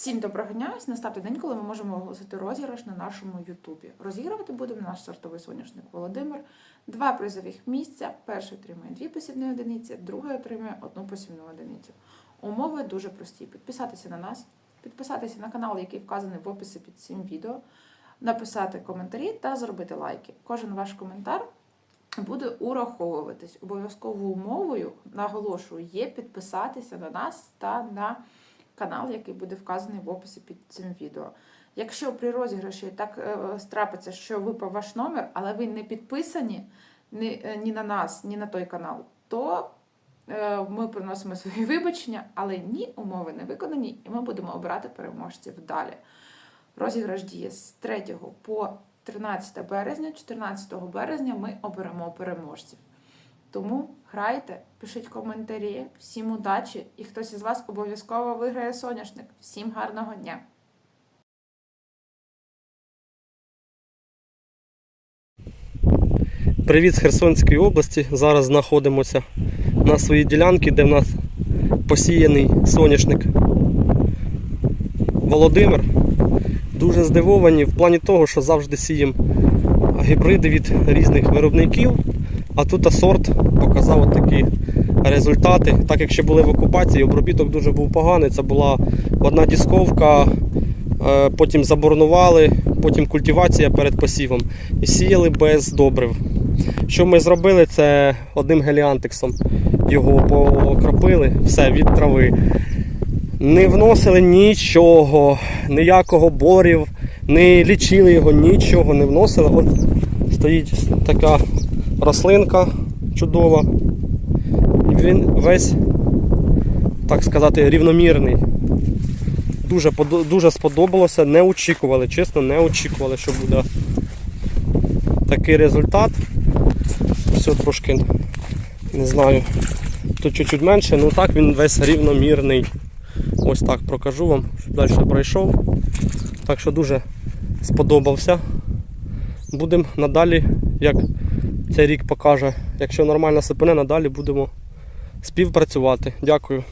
Всім доброго дня! Ось день, коли ми можемо оголосити розіграш на нашому Ютубі. Розігрувати будемо наш сортовий соняшник Володимир. Два призових місця. Перший отримує дві посівні одиниці, другий отримує одну посівну одиницю. Умови дуже прості: підписатися на нас, підписатися на канал, який вказаний в описі під цим відео, написати коментарі та зробити лайки. Кожен ваш коментар буде ураховуватись. Обов'язковою умовою, наголошую, є підписатися на нас та на канал, який буде вказаний в описі під цим відео. Якщо при розіграші так е, страпиться, що випав ваш номер, але ви не підписані ні, е, ні на нас, ні на той канал, то е, ми приносимо свої вибачення, але ні, умови не виконані, і ми будемо обирати переможців далі. Розіграш діє з 3 по 13 березня. 14 березня ми оберемо переможців. Тому грайте, пишіть коментарі, всім удачі, і хтось із вас обов'язково виграє соняшник. Всім гарного дня! Привіт з Херсонської області. Зараз знаходимося на своїй ділянці, де в нас посіяний соняшник. Володимир. Дуже здивовані в плані того, що завжди сіємо гібриди від різних виробників. А тут сорт показав такі результати. Так як ще були в окупації, обробіток дуже був поганий. Це була одна дісковка, е, потім заборонували, потім культивація перед посівом і сіяли без добрив. Що ми зробили, це одним геліантексом його покропили, все від трави. Не вносили нічого, ніякого борів, не лічили його, нічого не вносили. От стоїть така рослинка чудова. І він весь, так сказати, рівномірний. Дуже, дуже сподобалося, не очікували, чесно, не очікували, що буде такий результат. Все трошки, не знаю, тут чуть-чуть менше, ну так він весь рівномірний. Ось так прокажу вам, щоб далі пройшов. Так що дуже сподобався. Будемо надалі, як цей рік покаже, якщо нормально сипине, надалі будемо співпрацювати. Дякую.